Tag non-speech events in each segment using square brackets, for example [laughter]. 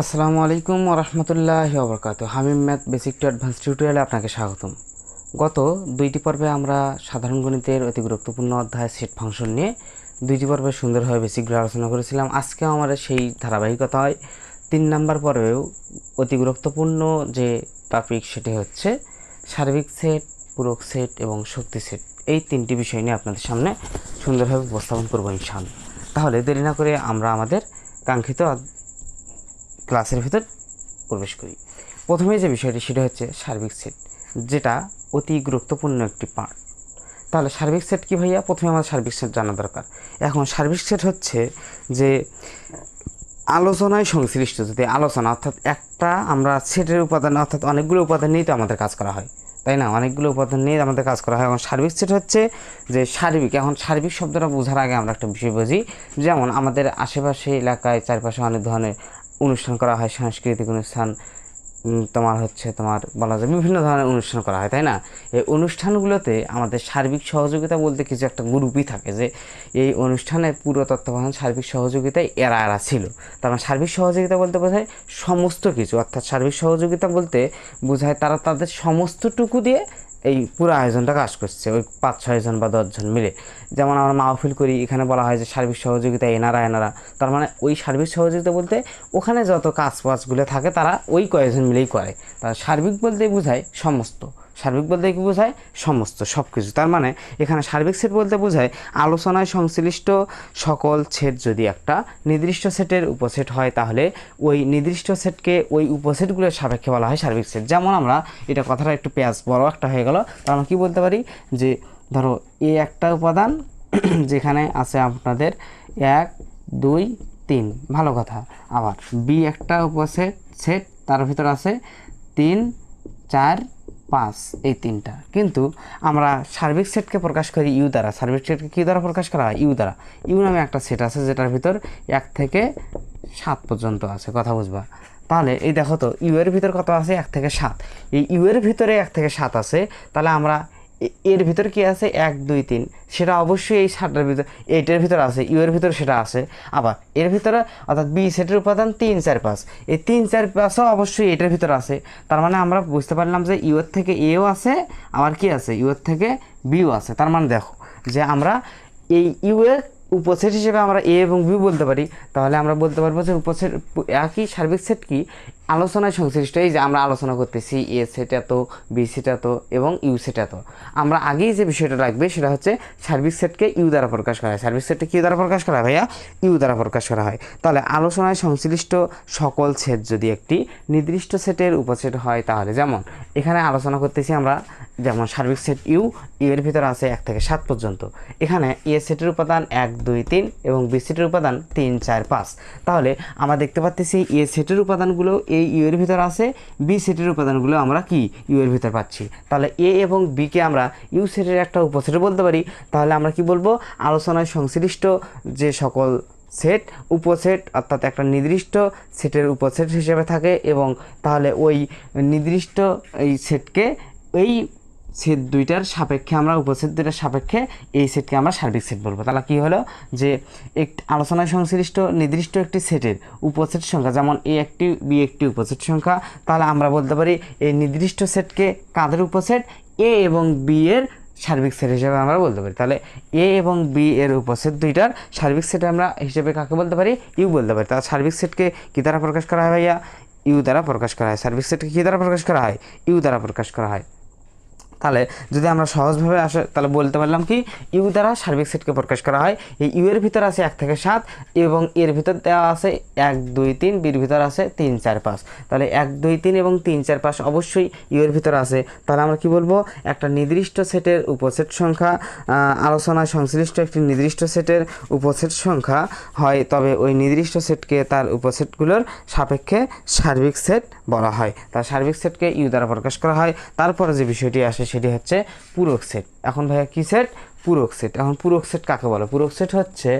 আসসালামু আলাইকুম ওরহমতুল্লাহ বরকাত Hamim math basic to advance টিউটোরিয়ালে আপনাকে স্বাগতম। গত দুইটি পর্বে আমরা সাধারণ গণিতের অতি গুরুত্বপূর্ণ অধ্যায় সেট ফাংশন নিয়ে দুইটি পর্বে সুন্দরভাবে বেসিকগুলো আলোচনা করেছিলাম। আজকেও আমাদের সেই ধারাবাহিকতা হয়। তিন নাম্বার পর্বেও অতি গুরুত্বপূর্ণ যে টপিক সেটি হচ্ছে সার্বিক সেট, পূরক সেট এবং শক্তি সেট। এই তিনটি বিষয় নিয়ে আপনাদের সামনে সুন্দরভাবে উপস্থাপন করব ইনশাআল্লাহ। তাহলে দেরি না করে আমরা আমাদের কাঙ্ক্ষিত ক্লাসের ভিতর প্রবেশ করি। প্রথমে যে বিষয়টি, সেটা হচ্ছে সার্বিক সেট, যেটা অতি গুরুত্বপূর্ণ একটি পার্ট তাহলে সার্বিক সেট কি ভাইয়া? প্রথমে আমাদের সার্বিক সেট জানা দরকার। এখন সার্বিক সেট হচ্ছে যে আলোচনায় সংশ্লিষ্ট, যদি আলোচনা, অর্থাৎ একটা আমরা সেটের উপাদান, অর্থাৎ অনেকগুলো উপাদান নিয়েই তো আমাদের কাজ করা হয়, তাই না? অনেকগুলো উপাদান নিয়ে আমাদের কাজ করা হয়। এখন সার্বিক সেট হচ্ছে যে সার্বিক, এখন সার্বিক শব্দটা বোঝার আগে আমরা একটা বিষয় বুঝি। যেমন আমাদের আশেপাশে এলাকায় চারপাশে অনেক ধরনের অনুষ্ঠান করা হয়, সাংস্কৃতিক অনুষ্ঠান তোমার হচ্ছে তোমার বলা যায় বিভিন্ন ধরনের অনুষ্ঠান করা হয়, তাই না? এই অনুষ্ঠানগুলোতে আমাদের সার্বিক সহযোগিতা বলতে কিছু একটা গ্রুপই থাকে যে এই অনুষ্ঠানে পুরো তত্ত্বাবধান সার্বিক সহযোগিতায় এরা এরা ছিল। তার মানে সার্বিক সহযোগিতা বলতে বোঝায় সমস্ত কিছু, অর্থাৎ সার্বিক সহযোগিতা বলতে বোঝায় তারা তাদের সমস্তটুকু দিয়ে এই পুরো আয়োজনটা কাজ করছে, ওই পাঁচ ছয়জন বা দশজন মিলে। যেমন আমরা মাহফিল করি, এখানে বলা হয় যে সার্বিক সহযোগিতা এনারা এনারা। তার মানে ওই সার্বিক সহযোগিতা বলতে ওখানে যত কাজ বাজগুলো থাকে, তারা ওই কয়েকজন মিলেই করে। তারা সার্বিক বলতে বোঝায় সমস্ত। সার্বিক বলতে কি বোঝায়? সমস্ত সব কিছু তার মানে এখানে সার্বিক সেট বলতে বোঝায় আলোচনায় সংশ্লিষ্ট সকল সেট যদি একটা নির্দিষ্ট সেটের উপসেট হয় তাহলে ওই নির্দিষ্ট সেটকে ওই উপসেটগুলোর সাপেক্ষে বলা হয় সার্বিক সেট। যেমন আমরা এটা কথাটা একটু পেঁয়াজ বড় একটা হয়ে গেল। তার আমরা কী বলতে পারি? যে ধরো এ একটা উপাদান [clears throat] যেখানে আছে আপনাদের এক, দুই, তিন। ভালো কথা। আবার বি একটা উপসেট, সেট, তার ভিতর আছে তিন, চার পাঁচ, এই তিনটা। কিন্তু আমরা সার্বিক সেটকে প্রকাশ করি ইউ দ্বারা। সার্বিক সেটকে কী দ্বারা প্রকাশ করা হয়? ইউ দ্বারা। ইউ নামে একটা সেট আছে যেটার ভিতর এক থেকে সাত পর্যন্ত আছে। কথা বুঝবা? তাহলে এই দেখো তো, ইউ এর ভিতর কত আছে? এক থেকে সাত। এই ইউ এর ভিতরে এক থেকে সাত আছে, তাহলে আমরা এর ভিতর কি আছে? এক, দুই, তিন। সেটা অবশ্যই এই সাতটার ভিতর, এইটার ভিতর আছে ইউ এর ভিতর সেটা আছে। আবার এর ভিতরে, অর্থাৎ বি সেটের উপাদান তিন, চার, পাঁচ। এই তিন, চার, পাঁচও অবশ্যই এটার ভিতর আছে। তার মানে আমরা বুঝতে পারলাম যে ইউর থেকে এও আছে, আবার কি আছে? ইউর থেকে বিও আছে। তার মানে দেখো যে আমরা এই ইউ এর উপসেট হিসেবে আমরা এ এবং বি বলতে পারি, তাহলে আমরা বলতে পারব যে উপসেট, একই সার্বিক সেট কি? আলোচনায় সংশ্লিষ্ট, এই যে আমরা আলোচনা করতেছি এ সেট এত বি সেট এত এবং ইউ সেট এত। আমরা আগেই যে বিষয়টা রাখবে সেটা হচ্ছে সার্বিক সেটকে ইউ দ্বারা প্রকাশ করা হয়। সার্বিক সেটকে কিউ দ্বারা প্রকাশ করা হয় ভাইয়া? ইউ দ্বারা প্রকাশ করা হয়। তাহলে আলোচনায় সংশ্লিষ্ট সকল সেট যদি একটি নির্দিষ্ট সেটের উপসেট হয় তাহলে যেমন, এখানে আলোচনা করতেছি আমরা যেমন সার্বিক সেট ইউ ইউ এর ভিতরে আছে এক থেকে সাত পর্যন্ত। এখানে এ সেটের উপাদান এক, দুই, তিন এবং বি সেটের উপাদান তিন, চার, পাঁচ। তাহলে আমরা দেখতে পাচ্ছি এ সেটের উপাদানগুলো এই ইউ এর ভিতর আছে, বি সেটের উপাদানগুলো আমরা কি, ইউ এর ভিতর পাচ্ছি। তাহলে এ এবং বিকে আমরা ইউ সেটের একটা উপসেট বলতে পারি। তাহলে আমরা কি বলব? আলোচনায় সংশ্লিষ্ট যে সকল সেট, উপসেট অর্থাৎ একটা নির্দিষ্ট সেটের উপসেট হিসেবে থাকে এবং তাহলে ওই নির্দিষ্ট এই সেটকে এই সেট দুইটার সাপেক্ষে আমরা উপসেট দুইটার সাপেক্ষে এই সেটকে আমরা সার্বিক সেট বলব। তাহলে কী হলো? যে একটি আলোচনায় সংশ্লিষ্ট নির্দিষ্ট একটি সেটের উপসেট সংখ্যা, যেমন এ একটি বি একটি উপসেট সংখ্যা, তাহলে আমরা বলতে পারি এই নির্দিষ্ট সেটকে কাদের উপসেট এ এবং বি এর সার্বিক সেট হিসেবে আমরা বলতে পারি। তাহলে এ এবং বি এর উপসেট দুইটার সার্বিক সেট আমরা হিসেবে কাকে বলতে পারি? ইউ বলতে পারি। তাহলে সার্বিক সেটকে কী দ্বারা প্রকাশ করা হয় ভাইয়া? ইউ দ্বারা প্রকাশ করা হয়। সার্বিক সেটকে কী দ্বারা প্রকাশ করা হয়? ইউ দ্বারা প্রকাশ করা হয়। তাহলে যদি আমরা সহজভাবে আসে, তাহলে বলতে পারলাম কি, ইউ দ্বারা সার্বিক সেটকে প্রকাশ করা হয়। এই ইউ এর ভিতর আছে এক থেকে সাত এবং এর ভিতর দেওয়া আছে এক, দুই, তিন, বির ভিতর আছে তিন, চার, পাঁচ। তাহলে এক, দুই, তিন এবং তিন, চার, পাঁচ অবশ্যই ইউ এর ভিতর আছে। তাহলে আমরা কি বলব? একটা নির্দিষ্ট সেটের উপসেট সংখ্যা আলোচনায় সংশ্লিষ্ট একটি নির্দিষ্ট সেটের উপসেট সংখ্যা হয়, তবে ওই নির্দিষ্ট সেটকে তার উপসেটগুলোর সাপেক্ষে সার্বিক সেট বলা হয়। তার সার্বিক সেটকে ইউ দ্বারা প্রকাশ করা হয়। তারপরে যে বিষয়টি আসে সেটি হচ্ছে পূরক সেট এখন ভাইয়া কী সেট? পূরক সেট এখন পূরক সেট কাকে বলে? পূরক সেট হচ্ছে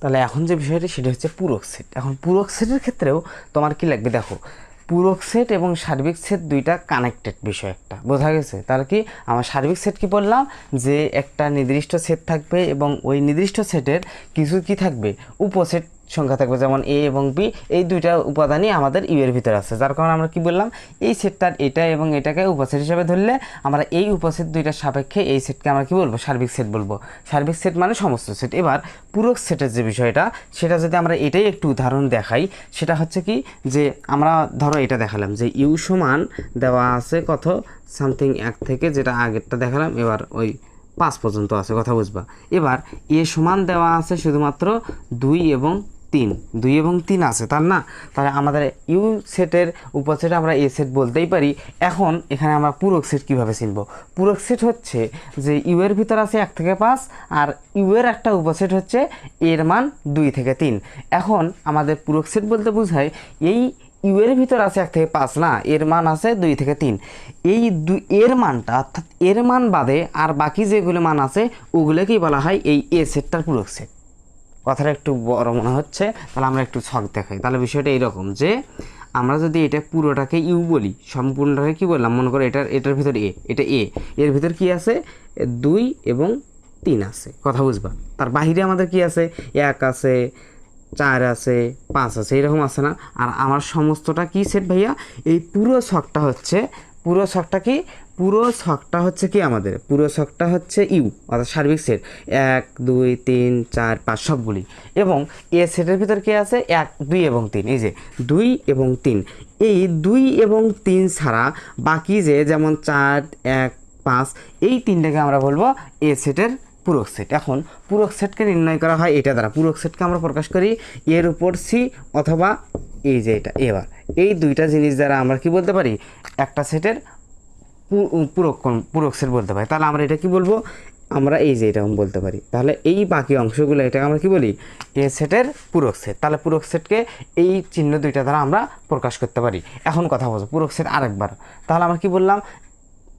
তাহলে এখন যে বিষয়টি, সেটি হচ্ছে পূরক সেট এখন পূরক সেটের ক্ষেত্রেও তোমার কি লাগবে? দেখো পূরক সেট এবং সার্বিক সেট দুইটা কানেক্টেড বিষয় একটা। বোঝা গেছে? তাহলে কি আমার সার্বিক সেট কি বললাম? যে একটা নির্দিষ্ট সেট থাকবে এবং ওই নির্দিষ্ট সেটের কিছু কি থাকবে? উপসেট সংখ্যা থাকবে যেমন এ এবং বি এই দুইটা উপাদানই আমাদের ইউ এর ভিতরে আছে। যার কারণে আমরা কি বললাম, এই সেটটার এটা এবং এটাকে উপসেট হিসেবে ধরলে আমরা এই উপসেট দুইটার সাপেক্ষে এই সেটকে আমরা কি বলব, সার্বিক সেট বলব। সার্বিক সেট মানে সমস্ত সেট। এবার পূরক সেটের যে বিষয়টা, সেটা যদি আমরা এটাই একটু উদাহরণ দেখাই, সেটা হচ্ছে কি যে আমরা ধরো এটা দেখালাম যে ইউ সমান দেওয়া আছে কত? সামথিং এক থেকে যেটা আগেরটা দেখালাম, এবার ওই পাঁচ পর্যন্ত আছে, কথা বুঝবা। এবার এ সমান দেওয়া আছে শুধুমাত্র দুই এবং তিন, দুই এবং তিন আছে, তার না? তাহলে আমাদের ইউ সেটের উপসেটে আমরা এ সেট বলতেই পারি। এখন এখানে আমরা পূরক সেট কীভাবে চিনব? পূরক সেট হচ্ছে যে ইউ এর ভিতর আছে এক থেকে পাঁচ আর ইউ এর একটা উপসেট হচ্ছে এর মান দুই থেকে তিন। এখন আমাদের পূরক সেট বলতে বোঝায় এই ইউ এর ভিতর আছে এক থেকে পাঁচ না এর মান আছে দুই থেকে তিন। এই দুই এর মানটা অর্থাৎ এর মান বাদে আর বাকি যেগুলো মান আছে, ওগুলোকেই বলা হয় এই এ সেটটার পূরক সেট। কথাটা একটু বড় মনে হচ্ছে, তাহলে আমরা একটু ছক দেখাই। তাহলে বিষয়টা এইরকম যে, আমরা যদি এটা পুরোটাকে ইউ বলি, সম্পূর্ণটাকে কি বললাম? মনে করো এটার এটার ভিতর এ, এটা এ, এর ভিতর কি আছে? দুই এবং তিন আছে, কথা বুঝবা? তার বাহিরে আমাদের কি আছে? এক আছে, চার আছে, পাঁচ আছে, এরকম আছে না? আর আমার সমস্তটা কি সেট ভাইয়া? এই পুরো ছকটা হচ্ছে পুরো শখটা কি? পুরো শখটা হচ্ছে কি আমাদের? পুরো শখটা হচ্ছে ইউ, অর্থাৎ সার্বিক সেট এক, দুই, তিন, চার, পাঁচ সবগুলি এবং এ সেটের ভিতর কি আছে? এক, দুই এবং তিন। এই যে, দুই এবং তিন। এই দুই এবং তিন ছাড়া বাকি যে যেমন চার, এক, পাঁচ, এই তিনটাকে আমরা বলব এ সেটের পূরক সেট এখন পূরক সেটকে নির্ণয় করা হয় এটা দ্বারা। পূরক সেটকে আমরা প্রকাশ করি এর উপর সি অথবা এই যে এটা। এবার এই দুইটা জিনিস দ্বারা আমরা কি বলতে পারি? একটা সেটের পুরক্ষণ, পূরক সেট বলতে পারি। তাহলে আমরা এটা কি বলব? আমরা এই যে এরকম বলতে পারি। তাহলে এই বাকি অংশগুলো এটাকে আমরা কি বলি? এ সেটের পূরক সেট তাহলে পূরক সেটকে এই চিহ্ন দুইটা দ্বারা আমরা প্রকাশ করতে পারি। এখন কথা বলব, পূরক সেট আরেকবার। তাহলে আমরা কি বললাম?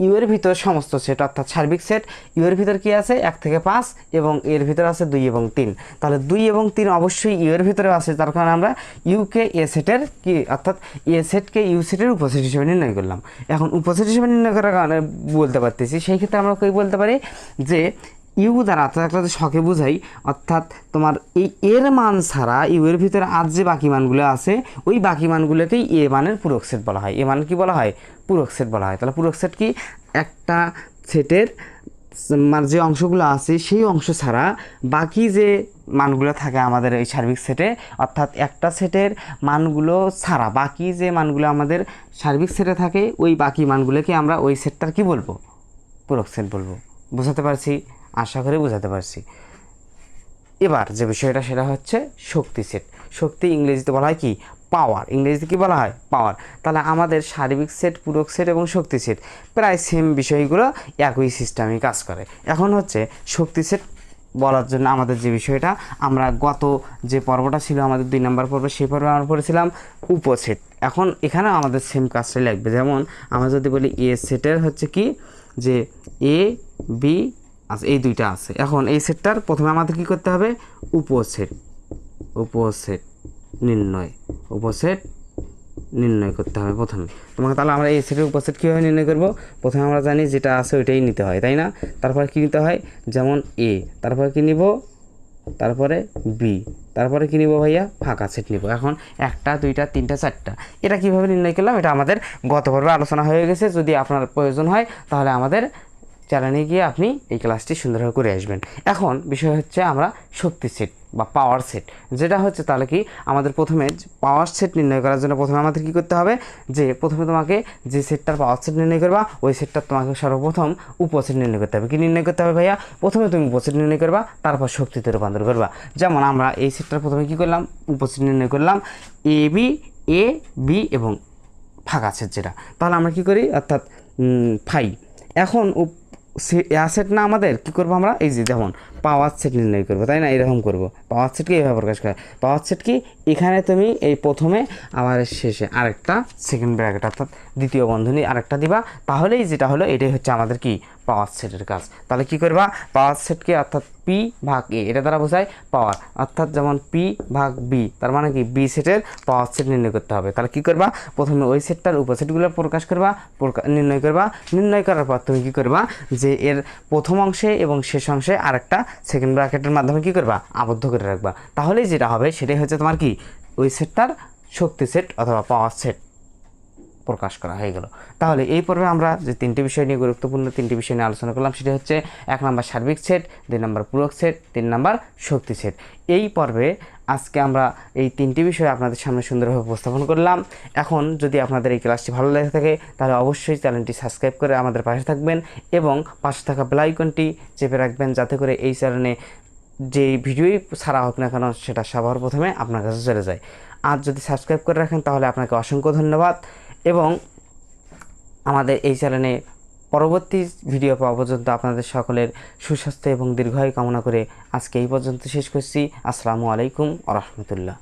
ইউ এর ভিতর সমস্ত সেট অর্থাৎ সার্বিক সেট ইউ এর ভিতর কি আছে? এক থেকে পাঁচ এবং এর ভিতরে আছে দুই এবং তিন। তাহলে দুই এবং তিন অবশ্যই ইউ এর ভিতরে আছে তার কারণে আমরা ইউকে এ সেটের কি, অর্থাৎ এ সেটকে ইউ সেটের উপসেট হিসেবে নির্ণয় করলাম। এখন উপসেট হিসেবে নির্ণয় করার কারণে বলতে পারতেছি, সেই ক্ষেত্রে আমরা কী বলতে পারি? যে ইউ দ্বারা একটা শখে বুঝাই, অর্থাৎ তোমার এই এর মান ছাড়া ইউ এর ভিতরে আজ যে বাকি মানগুলো আছে, ওই বাকি মানগুলোকেই এ মানের পূরক সেট বলা হয়। এ মান কি বলা হয়? পূরক সেট বলা হয়। তাহলে পূরক সেট কি? একটা সেটের মানে যে অংশগুলো আছে, সেই অংশ ছাড়া বাকি যে মানগুলো থাকে আমাদের এই সার্বিক সেটে, অর্থাৎ একটা সেটের মানগুলো ছাড়া বাকি যে মানগুলো আমাদের সার্বিক সেটে থাকে, ওই বাকি মানগুলোকে আমরা ওই সেটটার কি বলব? পূরক সেট বলব। বোঝাতে পারছি? আশা করি বোঝাতে পারছি। এবার যে বিষয়টা, সেটা হচ্ছে শক্তি সেট শক্তি ইংরেজিতে বলা হয় কি? পাওয়ার ইংরেজিতে কি বলা হয়? পাওয়ার তাহলে আমাদের শারীরিক সেট পূরক সেট এবং শক্তি সেট প্রায় সেম বিষয়গুলো একই সিস্টেমে কাজ করে। এখন হচ্ছে শক্তি সেট বলার জন্য আমাদের যে বিষয়টা, আমরা গত যে পর্বটা ছিল, আমাদের দুই নম্বর পর্বে, সেই পর্বে আমরা পড়েছিলাম উপসেট এখন এখানে আমাদের সেম কাজটাই লাগবে। যেমন আমরা যদি বলি এ সেটের হচ্ছে কি? যে এ বি আচ্ছা এই দুইটা আছে। এখন এই সেটটার প্রথমে আমাদের কি করতে হবে? উপসেট উপসেট নির্ণয়। উপসেট নির্ণয় করতে হবে প্রথমে। তোমাকে তাহলে আমরা এই সেটের উপসেট কীভাবে নির্ণয় করব? প্রথমে আমরা জানি যেটা আছে ওইটাই নিতে হয়, তাই না? তারপরে কী নিতে হয়? যেমন এ তারপরে কী নিব? তারপরে বি তারপরে কী নিব ভাইয়া? ফাঁকা সেট নিব। এখন একটা, দুইটা, তিনটা, চারটা। এটা কীভাবে নির্ণয় করলাম? এটা আমাদের গত আলোচনা হয়ে গেছে। যদি আপনার প্রয়োজন হয়, তাহলে আমাদের চ্যানেলে গিয়ে আপনি এই ক্লাসটি সুন্দরভাবে করে আসবেন। এখন বিষয় হচ্ছে আমরা শক্তি সেট বা পাওয়ার সেট যেটা হচ্ছে তাহলে কি আমাদের প্রথমে পাওয়ার সেট নির্ণয় করার জন্য প্রথমে আমাদের কি করতে হবে? যে প্রথমে তোমাকে যে সেটটার পাওয়ার সেট নির্ণয় করবা, ওই সেটটার তোমাকে সর্বপ্রথম উপসেট নির্ণয় করতে হবে। কি নির্ণয় করতে হবে ভাইয়া? প্রথমে তুমি উপসেট নির্ণয় করবা, তারপর শক্তিতে রূপান্তর করবা। যেমন আমরা এই সেটটার প্রথমে কি করলাম? উপসেট নির্ণয় করলাম এ বি এ বি এবং ফাঁকা সেট যেটা। তাহলে আমরা কি করি? অর্থাৎ ফাই এখন সে- অ্যাসেট না আমাদের, কী করব আমরা? এই যে যেমন পাওয়ার সেট নির্ণয় করব, তাই না? এরকম করব। পাওয়ার সেটকে এইভাবে প্রকাশ করে পাওয়ার সেট কি? এখানে তুমি এই প্রথমে আবার শেষে আরেকটা সেকেন্ড ব্র্যাকেট অর্থাৎ দ্বিতীয় বন্ধনী আরেকটা দিবা। তাহলেই যেটা হলো, এটাই হচ্ছে আমাদের কি? পাওয়ার সেটের কাজ। তাহলে কি করবা? পাওয়ার সেটকে অর্থাৎ পি ভাগ এ এটা দ্বারা বোঝায় পাওয়ার অর্থাৎ যেমন পি ভাগ বি তার মানে কি? বি সেটের পাওয়ার সেট নির্ণয় করতে হবে। তাহলে কি করবা? প্রথমে ওই সেটটার উপসেটগুলো প্রকাশ করবা নির্ণয় করবা। নির্ণয় করার পর তুমি কি করবা? যে এর প্রথম অংশে এবং শেষ অংশে আরেকটা সেকেন্ড ব্র্যাকেটের মাধ্যমে কি করবা? আবদ্ধ করে রাখবা। তাহলেই যেটা হবে, সেটাই হচ্ছে তোমার কি? ওই সেটটার শক্তি সেট অথবা পাওয়ার সেট প্রকাশ করা হয়ে গেল। তাহলে এই পর্বে আমরা যে তিনটি বিষয় নিয়ে গুরুত্বপূর্ণ তিনটি বিষয় নিয়ে আলোচনা করলাম, সেটা হচ্ছে এক নম্বর সার্বিক সেট দুই নম্বর পূরক সেট তিন নম্বর শক্তি সেট এই পর্বে আজকে আমরা এই তিনটি বিষয় আপনাদের সামনে সুন্দরভাবে উপস্থাপন করলাম। এখন যদি আপনাদের এই ক্লাসটি ভালো লেগে থাকে, তাহলে অবশ্যই চ্যানেলটি সাবস্ক্রাইব করে আমাদের পাশে থাকবেন এবং পাশে থাকা বেলাইকনটি চেপে রাখবেন যাতে করে এই চ্যানেলে যে ভিডিওই ছাড়া হোক না কেন, সেটা সবার প্রথমে আপনার কাছে চলে যায়। আর যদি সাবস্ক্রাইব করে রাখেন, তাহলে আপনাকে অসংখ্য ধন্যবাদ। এবং আমাদের এই চ্যানেলে পরবর্তী ভিডিও পাওয়া পর্যন্ত আপনাদের সকলের সুস্বাস্থ্য এবং দীর্ঘায়ু কামনা করে আজকে এই পর্যন্ত শেষ করছি। আসসালামু আলাইকুম আ রহমতুল্লাহ।